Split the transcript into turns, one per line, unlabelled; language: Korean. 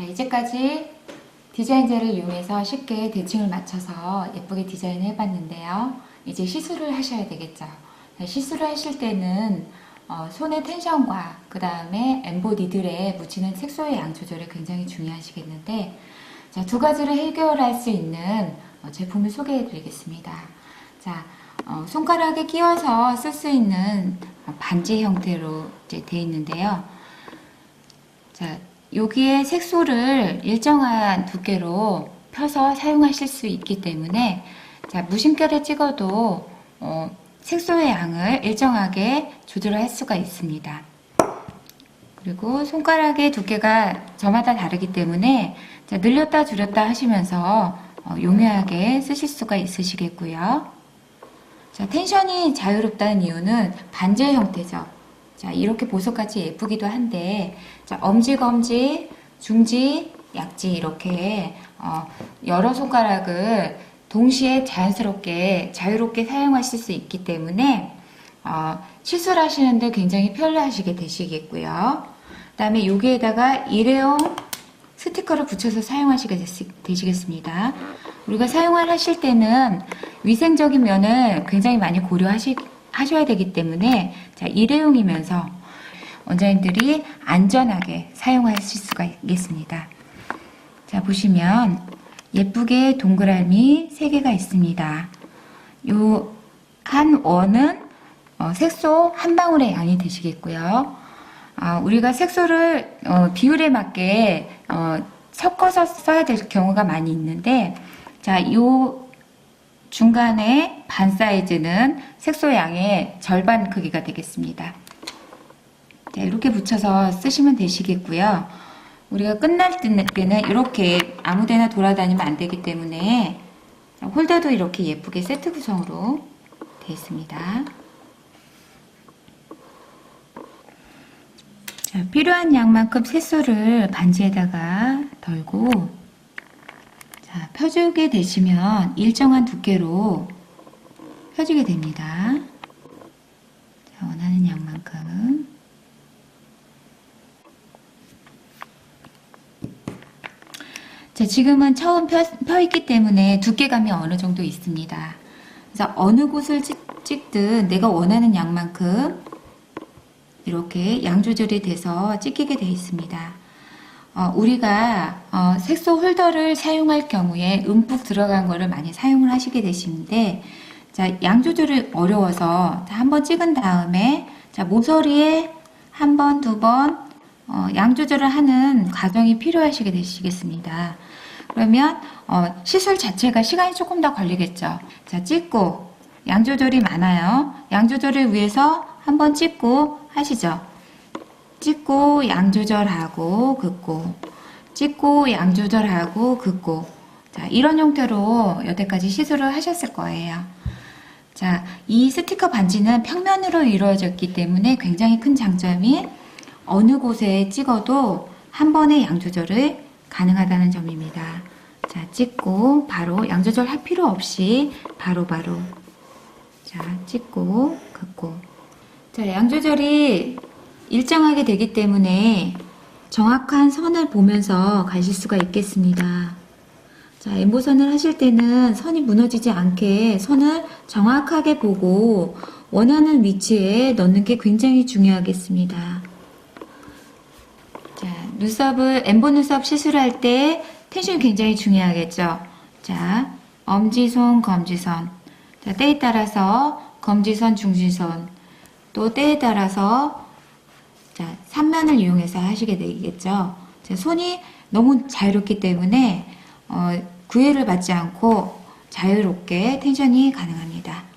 자, 이제까지 디자인제를 이용해서 쉽게 대칭을 맞춰서 예쁘게 디자인을 해봤는데요. 이제 시술을 하셔야 되겠죠. 자, 시술을 하실 때는 어, 손의 텐션과 그 다음에 엠보 니들에 묻히는 색소의 양 조절이 굉장히 중요하시겠는데 자, 두 가지를 해결할 수 있는 어, 제품을 소개해 드리겠습니다. 자, 어, 손가락에 끼워서 쓸 수 있는 어, 반지 형태로 되어 있는데요. 자, 여기에 색소를 일정한 두께로 펴서 사용하실 수 있기 때문에 자, 무심결에 찍어도 어, 색소의 양을 일정하게 조절할 수가 있습니다. 그리고 손가락의 두께가 저마다 다르기 때문에 자, 늘렸다 줄였다 하시면서 어, 용이하게 쓰실 수가 있으시겠고요. 자, 텐션이 자유롭다는 이유는 반지의 형태죠. 자, 이렇게 보석같이 예쁘기도 한데, 자, 엄지, 검지, 중지, 약지 이렇게 어, 여러 손가락을 동시에 자연스럽게 자유롭게 사용하실 수 있기 때문에 어, 시술 하시는데 굉장히 편리하시게 되시겠고요. 그 다음에 여기에다가 일회용 스티커를 붙여서 사용하시게 되시- 되시겠습니다. 우리가 사용을 하실 때는 위생적인 면을 굉장히 많이 고려하시, 하셔야 되기 때문에 자, 일회용이면서 원장님들이 안전하게 사용하실 수가 있겠습니다. 자, 보시면 예쁘게 동그라미 3개가 있습니다. 요 한 원은 어, 색소 한 방울의 양이 되시겠고요. 아, 우리가 색소를 어, 비율에 맞게 어, 섞어서 써야 될 경우가 많이 있는데, 자, 요 중간에 반 사이즈는 색소 양의 절반 크기가 되겠습니다. 자, 이렇게 붙여서 쓰시면 되시겠고요. 우리가 끝날 때는 이렇게 아무데나 돌아다니면 안 되기 때문에 홀더도 이렇게 예쁘게 세트 구성으로 되어 있습니다. 자, 필요한 양만큼 색소를 반지에다가 덜고 자, 펴주게 되시면 일정한 두께로 펴주게 됩니다. 자, 원하는 양만큼 자, 지금은 처음 펴, 펴 있기 때문에 두께감이 어느 정도 있습니다. 그래서 어느 곳을 찍, 찍든 내가 원하는 양만큼 이렇게 양 조절이 돼서 찍히게 되어 있습니다. 어, 우리가 어, 색소 홀더를 사용할 경우에 움푹 들어간 거를 많이 사용을 하시게 되시는데 자, 양 조절이 어려워서 한번 찍은 다음에 자, 모서리에 한 번, 두 번, 어, 양 조절을 하는 과정이 필요하시게 되시겠습니다. 그러면 어, 시술 자체가 시간이 조금 더 걸리겠죠. 자, 찍고 양 조절이 많아요. 양 조절을 위해서 한번 찍고 하시죠. 찍고 양 조절하고 긋고 찍고 양 조절하고 긋고 자 이런 형태로 여태까지 시술을 하셨을 거예요. 자, 이 스티커 반지는 평면으로 이루어졌기 때문에 굉장히 큰 장점이 어느 곳에 찍어도 한 번에 양 조절을 가능하다는 점입니다. 자, 찍고 바로 양 조절할 필요 없이 바로바로 자, 찍고 긋고 자, 양 조절이 일정하게 되기 때문에 정확한 선을 보면서 가실 수가 있겠습니다. 자, 엠보선을 하실 때는 선이 무너지지 않게 선을 정확하게 보고 원하는 위치에 넣는 게 굉장히 중요하겠습니다. 자, 눈썹을, 엠보 눈썹 시술할 때 텐션이 굉장히 중요하겠죠. 자, 엄지손, 검지선. 자, 때에 따라서 검지선, 중지선. 또 때에 따라서 자, 삼면을 이용해서 하시게 되겠죠. 자, 손이 너무 자유롭기 때문에 어, 구애를 받지 않고 자유롭게 텐션이 가능합니다.